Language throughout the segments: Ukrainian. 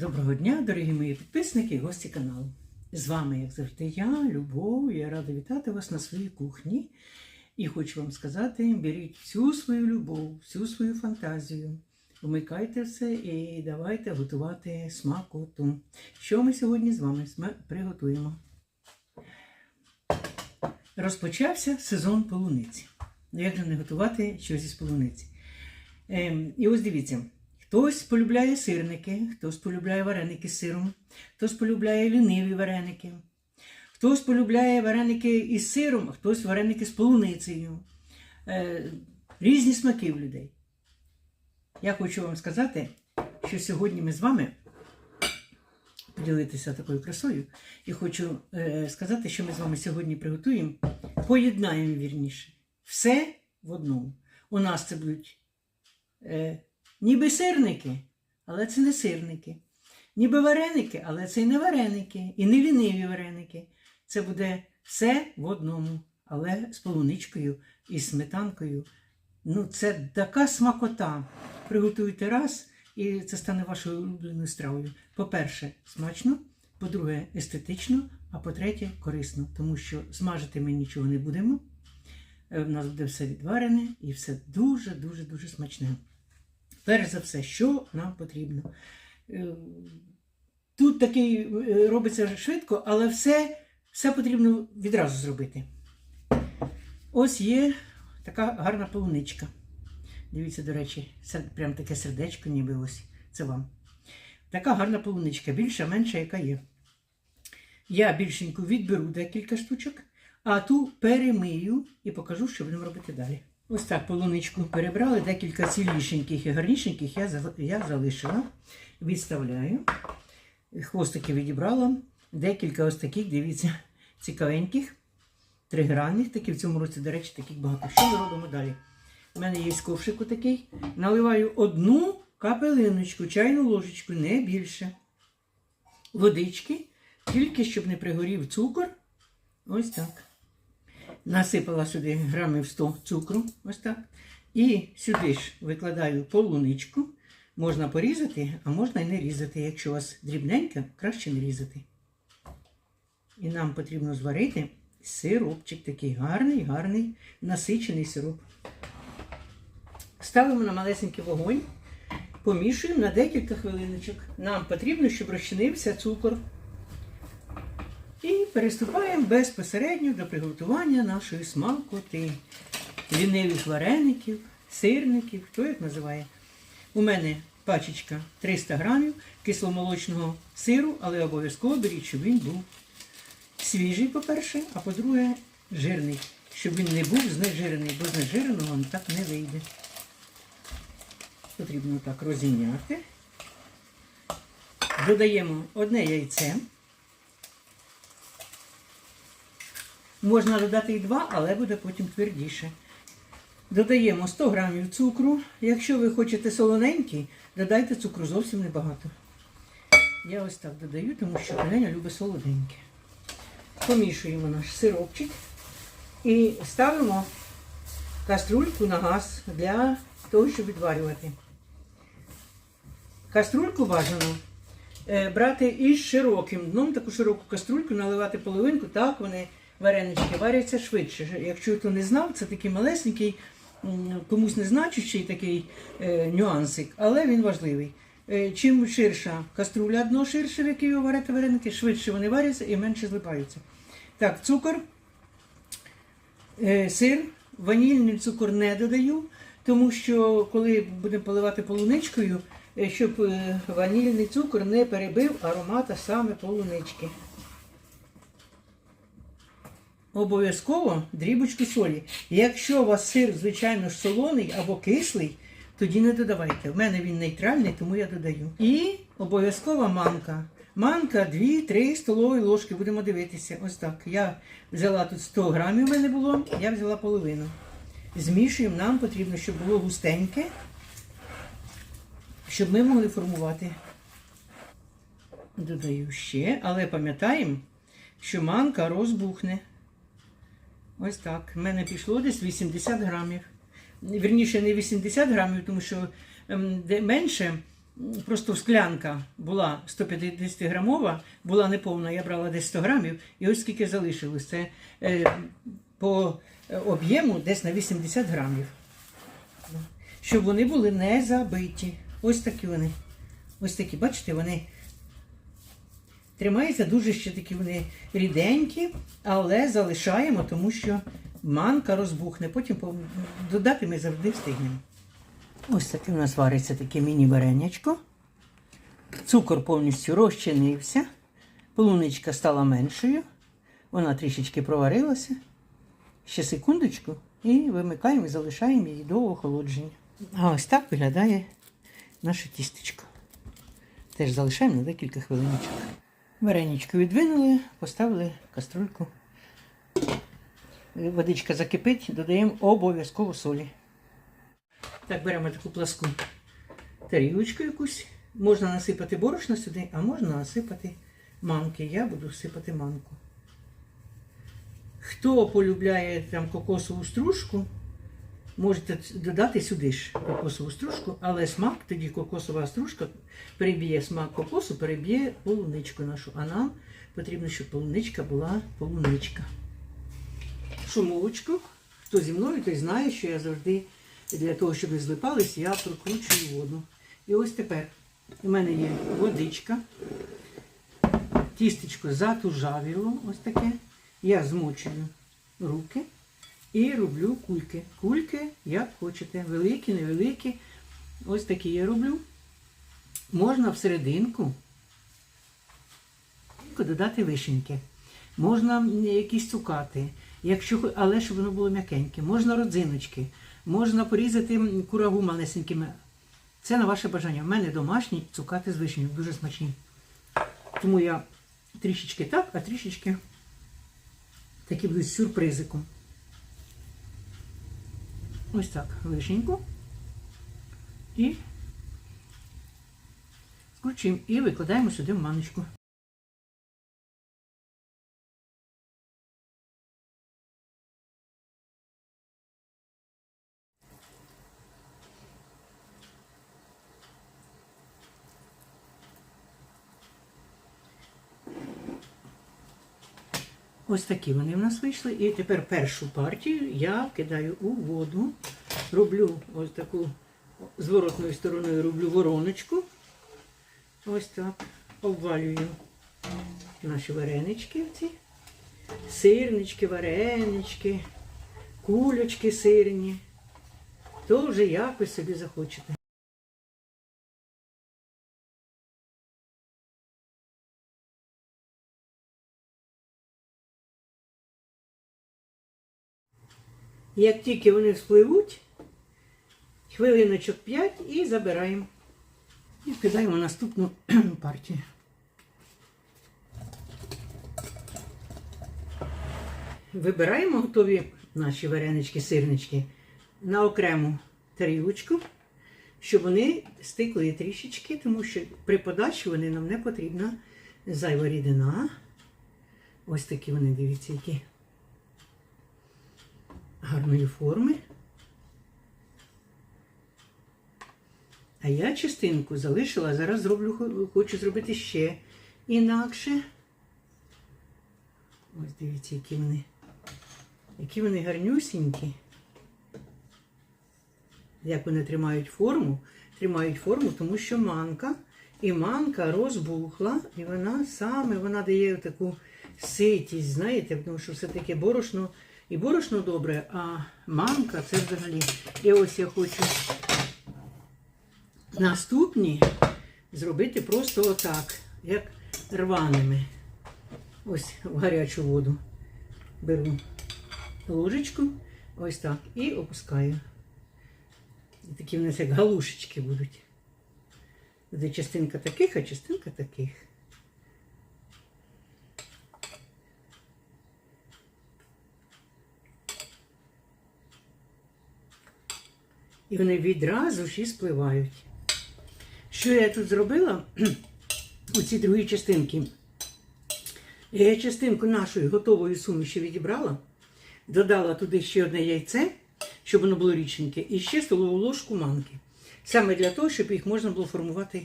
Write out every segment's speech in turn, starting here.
Доброго дня, дорогі мої підписники і гості каналу. З вами, як завжди, я, Любов. Я рада вітати вас на своїй кухні. І хочу вам сказати: беріть всю свою любов, всю свою фантазію, вмикайте все і давайте готувати смакоту. Що ми сьогодні з вами приготуємо? Розпочався сезон полуниці. Ну, Як же не готувати щось із полуниці? Ем, і ось дивіться. Хтось полюбляє сирники, хтось полюбляє вареники з сиром, хтось полюбляє ліниві вареники, хтось полюбляє вареники із сиром, а хтось вареники з полуницею. Е, різні смаки в людей. Я хочу вам сказати, що сьогодні ми з вами поділитися такою красою. І хочу е, сказати, що ми з вами сьогодні приготуємо, поєднаємо вірніше. Все в одному. У нас це будуть. Е, Ніби сирники, але це не сирники. Ніби вареники, але це і не вареники, і не ліниві вареники. Це буде все в одному, але з полуничкою і сметанкою. Ну, це така смакота. Приготуйте раз, і це стане вашою улюбленою стравою. По-перше, смачно, по-друге, естетично, а по-третє, корисно, тому що смажити ми нічого не будемо. Е, В нас буде все відварене і все дуже-дуже дуже смачне. Перш за все, що нам потрібно. Е, Тут такий е, робиться швидко, але все, все потрібно відразу зробити. Ось є така гарна полуничка. Дивіться, до речі, прям таке сердечко, ніби ось. Це вам. Така гарна полуничка, більша, менша, яка є. Я більшеньку відберу декілька штучок, а ту перемию і покажу, що будемо робити далі. Ось так полуничку перебрали, декілька цілішеньких і гарнішеньких я, я залишила, відставляю. Хвостики відібрала, декілька ось таких, дивіться, цікавеньких, тригранних, такі в цьому році, до речі, таких багато. Що ми робимо далі? У мене є ковшик такий. Наливаю одну капелиночку, чайну ложечку, не більше. Водички, тільки щоб не пригорів цукор. Ось так. Насипала сюди грамів 100 цукру, ось так. І сюди ж викладаю полуничку. Можна порізати, а можна і не різати. Якщо у вас дрібненька, краще не різати. І нам потрібно зварити сиропчик такий гарний, гарний, насичений сироп. Ставимо на малесенький вогонь, помішуємо на декілька хвилиночок. Нам потрібно, щоб розчинився цукор. Переступаємо безпосередньо до приготування нашої смакоти. Лінивих вареників, сирників, хто як називає. У мене пачечка 300 грамів кисломолочного сиру, але обов'язково беріть, щоб він був свіжий, по-перше, а по-друге, жирний. Щоб він не був знежирений, бо знежиреного вам так не вийде. Потрібно так розійняти. Додаємо одне яйце. Можна додати і два, але буде потім твердіше. Додаємо 100 грамів цукру. Якщо ви хочете солоненький, додайте цукру зовсім небагато. Я ось так додаю, тому що Оленя любить солоденьке. Помішуємо наш сиропчик і ставимо каструльку на газ для того, щоб відварювати. Каструльку бажано е, брати із широким дном, таку широку каструльку, наливати половинку, так вони варенички варяться швидше. Якщо хто не знав, це такий малесенький, комусь незначущий такий е, нюансик, але він важливий. Е, Чим ширша каструля, дно ширше, в якій ви вареники, швидше вони варяться і менше злипаються. Так, цукор, е, сир, ванільний цукор не додаю, тому що коли будемо поливати полуничкою, щоб ванільний цукор не перебив аромата саме полунички. Обов'язково дрібочку солі. Якщо у вас сир, звичайно солоний або кислий, тоді не додавайте. В мене він нейтральний, тому я додаю. І обов'язкова манка. Манка 2-3 столові ложки. Будемо дивитися. Ось так. Я взяла тут 100 грамів, в мене було, я взяла половину. Змішуємо, нам потрібно, щоб було густеньке, щоб ми могли формувати. Додаю ще, але пам'ятаємо, що манка розбухне. Ось так. У мене пішло десь 80 грамів. Вірніше, не 80 грамів, тому що ем, менше просто склянка була 150 грамова, була неповна, я брала десь 100 грамів, і ось скільки залишилось. Це е, по об'єму десь на 80 грамів. Щоб вони були не забиті. Ось такі вони. Ось такі, бачите, вони тримаються дуже ще такі вони ріденькі, але залишаємо, тому що манка розбухне. Потім додати ми завжди встигнемо. Ось таке у нас вариться таке міні-варенячко. Цукор повністю розчинився. Полуничка стала меншою. Вона трішечки проварилася. Ще секундочку і вимикаємо і залишаємо її до охолодження. А ось так виглядає наше тістечко. Теж залишаємо на декілька хвилиночок. Вареничко відвинули, поставили каструльку. Водичка закипить, додаємо обов'язково солі. Так, беремо таку пласку тарілочку якусь. Можна насипати борошно сюди, а можна насипати манки. Я буду сипати манку. Хто полюбляє там кокосову стружку, можете додати сюди ж кокосову стружку, але смак тоді кокосова стружка переб'є смак кокосу, переб'є полуничку нашу. А нам потрібно, щоб полуничка була полуничка. Шумовочку. Хто зі мною, той знає, що я завжди для того, щоб не злипались, я прокручую воду. І ось тепер у мене є водичка, тістечко затужавіло, ось таке. Я змочую руки і роблю кульки. Кульки, як хочете, великі, невеликі. Ось такі я роблю. Можна всерединку додати вишеньки. Можна якісь цукати, якщо, але щоб воно було м'якеньке. Можна родзиночки, можна порізати курагу малесенькими. Це на ваше бажання. У мене домашні цукати з вишнею, дуже смачні. Тому я трішечки так, а трішечки такі будуть з сюрпризиком. Ось так, вишеньку. І скручуємо і викладаємо сюди в маночку. Ось такі вони в нас вийшли. І тепер першу партію я кидаю у воду. Роблю ось таку зворотною стороною роблю вороночку. Ось так. Обвалюю наші варенички. Ці. Сирнички, варенички, кульочки сирні. То вже як ви собі захочете. Як тільки вони вспливуть, хвилиночок 5 і забираємо. І вкидаємо наступну партію. Вибираємо готові наші варенички, сирнички на окрему тарілочку, щоб вони стикли трішечки, тому що при подачі вони нам не потрібна зайва рідина. Ось такі вони, дивіться, які гарної форми. А я частинку залишила, зараз зроблю, хочу зробити ще інакше. Ось дивіться, які вони. Які вони гарнюсінькі. Як вони тримають форму? Тримають форму, тому що манка. І манка розбухла, і вона саме вона дає таку ситість, знаєте, тому що все-таки борошно і борошно добре, а манка це взагалі. І ось я хочу наступні зробити просто отак, як рваними. Ось в гарячу воду беру ложечку, ось так, і опускаю. І такі в нас як галушечки будуть. Буде частинка таких, а частинка таких. І вони відразу ж і спливають. Що я тут зробила у ці другі частинки? Я частинку нашої готової суміші відібрала, додала туди ще одне яйце, щоб воно було річненьке, і ще столову ложку манки. Саме для того, щоб їх можна було формувати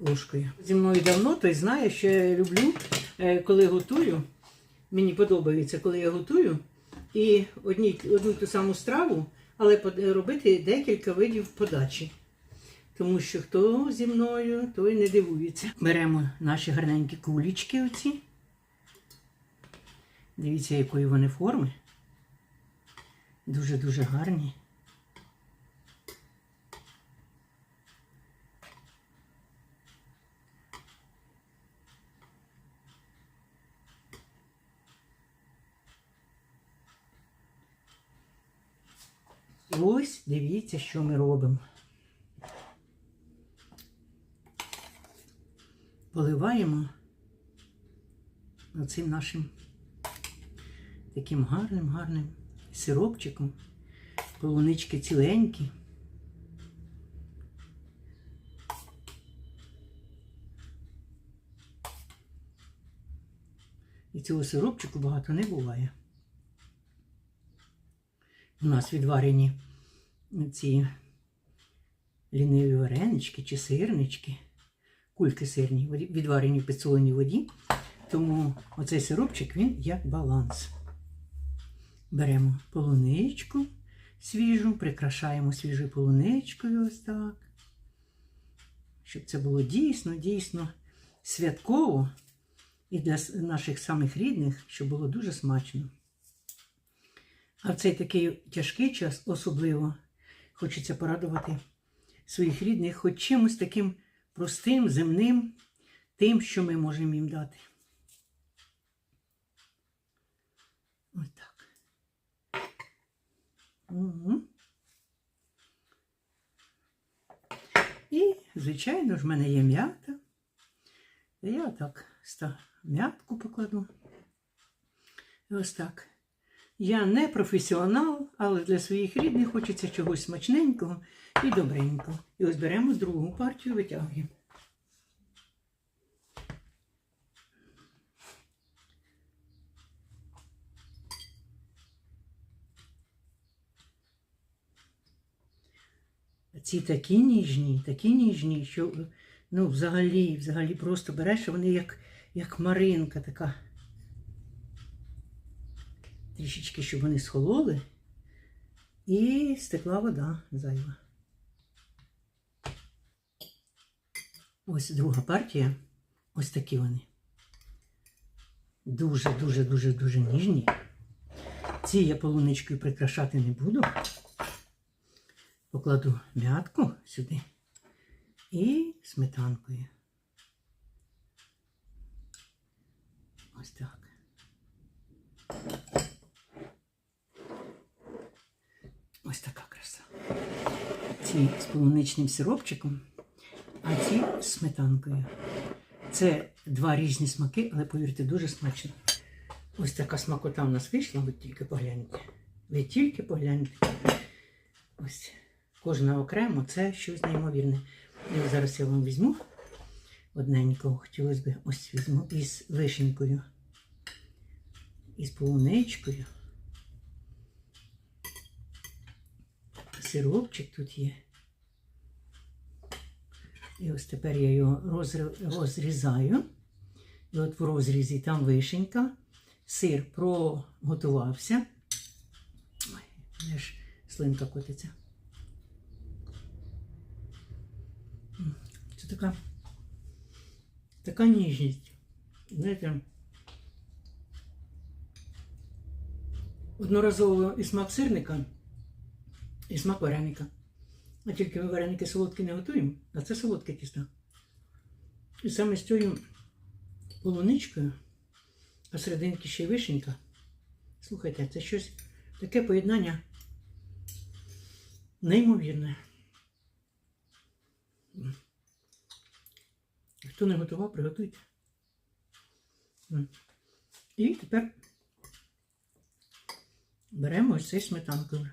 ложкою. Зі мною давно, той знає, що я люблю, е, коли готую. Мені подобається, коли я готую. І одні, одну ту саму страву, але робити декілька видів подачі. Тому що хто зі мною, той не дивується. Беремо наші гарненькі кулічки оці. Дивіться, якої вони форми. Дуже-дуже гарні. І ось дивіться, що ми робимо. Поливаємо оцим нашим таким гарним, гарним сиропчиком. Полунички ціленькі. І цього сиропчику багато не буває. У нас відварені ці ліниві варенички чи сирнички, кульки сирні, відварені в підсоленій воді. Тому оцей сиропчик він як баланс. Беремо полуничку свіжу, прикрашаємо свіжою полуничкою ось так. Щоб це було дійсно, дійсно святково і для наших самих рідних, щоб було дуже смачно. А в цей такий тяжкий час особливо хочеться порадувати своїх рідних хоч чимось таким простим, земним, тим, що ми можемо їм дати. Ось так. Угу. І, звичайно ж, в мене є м'ята. Я так м'ятку покладу. І ось так. Я не професіонал, але для своїх рідних хочеться чогось смачненького і добренького. І ось беремо другу партію, витягуємо. Ці такі ніжні, такі ніжні, що ну, взагалі, взагалі просто береш, вони як, як маринка така. Трішечки, щоб вони схололи. І стекла вода зайва. Ось друга партія. Ось такі вони. Дуже, дуже, дуже, дуже ніжні. Ці я полуничкою прикрашати не буду. Покладу м'ятку сюди і сметанкою. Ось так. Ось така краса. Ці з полуничним сиропчиком, а ці з сметанкою. Це два різні смаки, але повірте, дуже смачно. Ось така смакота в нас вийшла, ви тільки погляньте. Ви тільки погляньте. Ось кожна окремо це щось неймовірне. І зараз я вам візьму одненького, хотілося б ось візьму із вишенькою, із полуничкою. Сиропчик тут є. І ось тепер я його розрізаю. І от в розрізі там вишенька. Сир проготувався. Ой, ж слинка котиться. Це така, така ніжність. Знаєте, одноразово і смак сирника, і смак вареника. А тільки ми вареники солодкі не готуємо, а це солодке тісто. І саме з цією полуничкою, а серединки ще й вишенька. Слухайте, це щось таке поєднання неймовірне. Хто не готував, приготуйте. І тепер беремо ось цей сметанковий.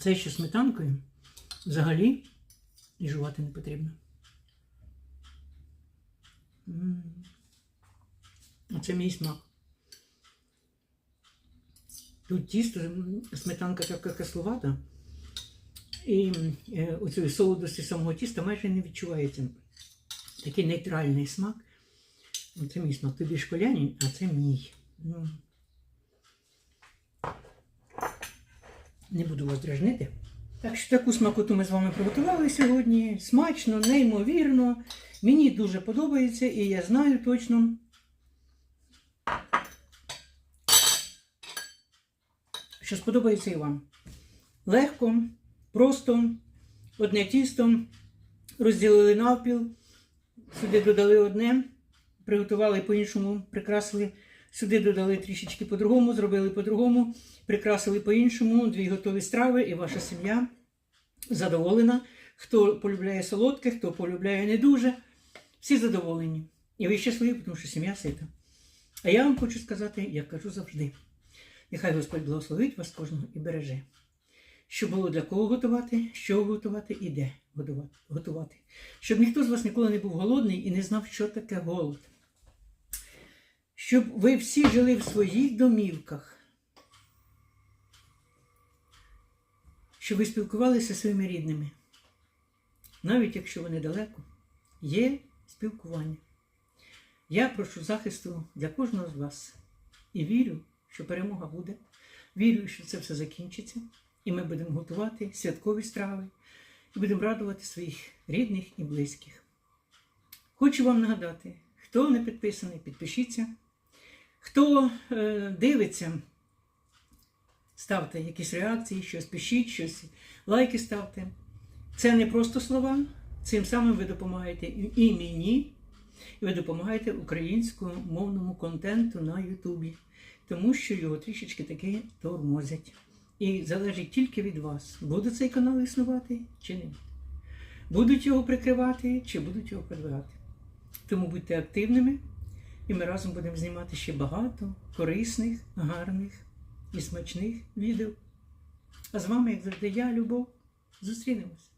Це ще сметанкою взагалі і жувати не потрібно. Оце мій смак. Тут тісто, сметанка така кисловата. І е, оцієї солодості самого тіста майже не відчувається. Такий нейтральний смак. Це мій смак. Тобі школянин, а це мій. Не буду вас дражнити. Так що таку смакоту ми з вами приготували сьогодні. Смачно, неймовірно. Мені дуже подобається, і я знаю точно. Що сподобається і вам. Легко, просто, одне тісто, розділили навпіл, сюди додали одне, приготували по-іншому, прикрасили, сюди додали трішечки по-другому, зробили по-другому, прикрасили по-іншому, дві готові страви, і ваша сім'я задоволена. Хто полюбляє солодке, хто полюбляє не дуже, всі задоволені. І ви щасливі, тому що сім'я сита. А я вам хочу сказати, як кажу завжди. Нехай Господь благословить вас кожного і береже. Що було для кого готувати, що готувати і де готувати. Щоб ніхто з вас ніколи не був голодний і не знав, що таке голод. Щоб ви всі жили в своїх домівках. Щоб ви спілкувалися зі своїми рідними. Навіть якщо вони далеко, є спілкування. Я прошу захисту для кожного з вас і вірю, що перемога буде. Вірю, що це все закінчиться, і ми будемо готувати святкові страви і будемо радувати своїх рідних і близьких. Хочу вам нагадати, хто не підписаний, підпишіться. Хто е, дивиться, ставте якісь реакції, щось пишіть, щось лайки ставте. Це не просто слова. Цим самим ви допомагаєте і мені, і ви допомагаєте українськомовному контенту на Ютубі, тому що його трішечки таки тормозять. І залежить тільки від вас, буде цей канал існувати чи буде. Будуть його прикривати чи будуть його продвигати. Тому будьте активними, і ми разом будемо знімати ще багато корисних, гарних і смачних відео. А з вами, як завжди, я, Любов, зустрінемось.